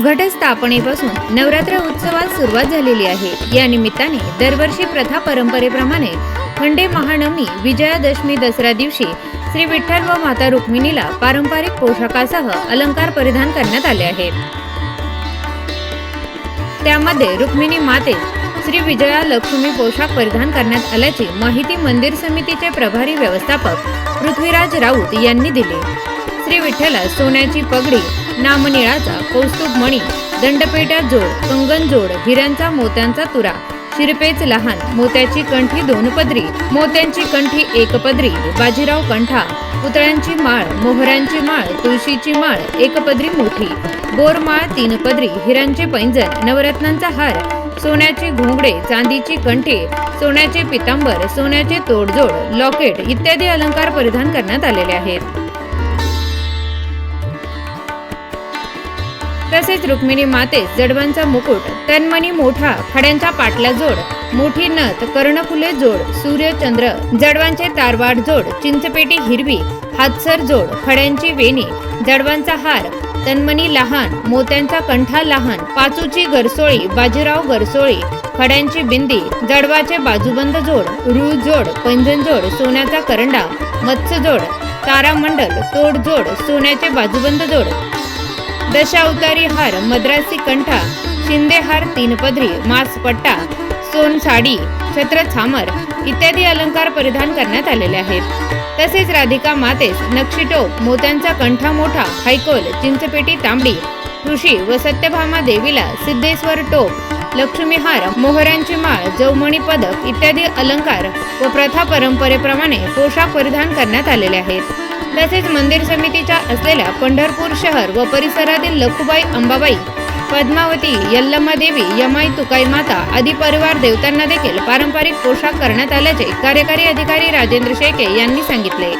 घटस्थापनेपासून नवरात्र उत्सवात सुरुवात झालेली आहे. या निमित्ताने दरवर्षी प्रथा परंपरेप्रमाणे खंडे महानवमी विजयादशमी दसऱ्या दिवशी श्री विठ्ठल व माता रुक्मिणीला पारंपरिक पोशाखासह अलंकार परिधान करण्यात आले आहेत. त्यामध्ये रुक्मिणी माते श्री विजया लक्ष्मी पोशाख परिधान करण्यात आल्याची माहिती मंदिर समितीचे प्रभारी व्यवस्थापक पृथ्वीराज राऊत यांनी दिली. श्री विठ्ठला सोन्याची पगडी नामनिळाचा कौस्तुभ मणी दंडपेट्या जोड कंगन जोड हिऱ्यांचा मोत्यांचा तुरा शिरपेच लहान मोत्याची कंठी दोन पदरी मोत्यांची कंठी एक पदरी बाजीराव कंठा पुतळ्यांची माळ मोहऱ्यांची माळ तुळशीची माळ एक पदरी मोठी बोरमाळ तीन पदरी हिऱ्यांचे पैंजण नवरत्नांचा हार सोन्याची घोंगडे चांदीची कंठे सोन्याचे पितांबर सोन्याचे तोडजोड लॉकेट इत्यादी अलंकार परिधान करण्यात आलेले आहेत. तसेच रुक्मिणी माते जडवांचा मुकुट तन्मणी मोठा खड्यांचा पाटला जोड मोठी नथ कर्णफुले जोड सूर्यचंद्र जडवांचे तारवाड जोड चिंचपेटी हिरवी हातसर जोड खड्यांची वेणी जडवांचा हार तन्मणी लहान मोत्यांचा कंठा लहान पाचूची गरसोळी बाजीराव गरसोळी खड्यांची बिंदी जडवाचे बाजूबंद जोड रूळ जोड पैंजण जोड सोन्याचा करंडा मत्स्य जोड तारामंडल तोड जोड सोन्याचे बाजूबंद जोड दशावतारी हार मद्रासी कंठा शिंदेहार तीन पदरी मास पट्टा सोन साडी छत्र छामर इत्यादी अलंकार परिधान करण्यात आलेले आहेत. तसेच राधिका मातेस नक्षीटोप मोत्यांचा कंठा मोठा हायकोल चिंचपेटी तांबडी ऋषी व सत्यभामा देवीला सिद्धेश्वर टोप लक्ष्मीहार मोहरांची माळ जवमणी पदक इत्यादी अलंकार व प्रथा परंपरेप्रमाणे पोशाख परिधान करण्यात आलेले आहेत. तसेच मंदिर समितीच्या असलेल्या पंढरपूर शहर व परिसरातील लखुबाई अंबाबाई पद्मावती यल्लम्मा देवी यमाई तुकाई माता आदी परिवार देवतांना देखील पारंपरिक पोशाख करण्यात आल्याचे कार्यकारी अधिकारी राजेंद्र शेके यांनी सांगितले.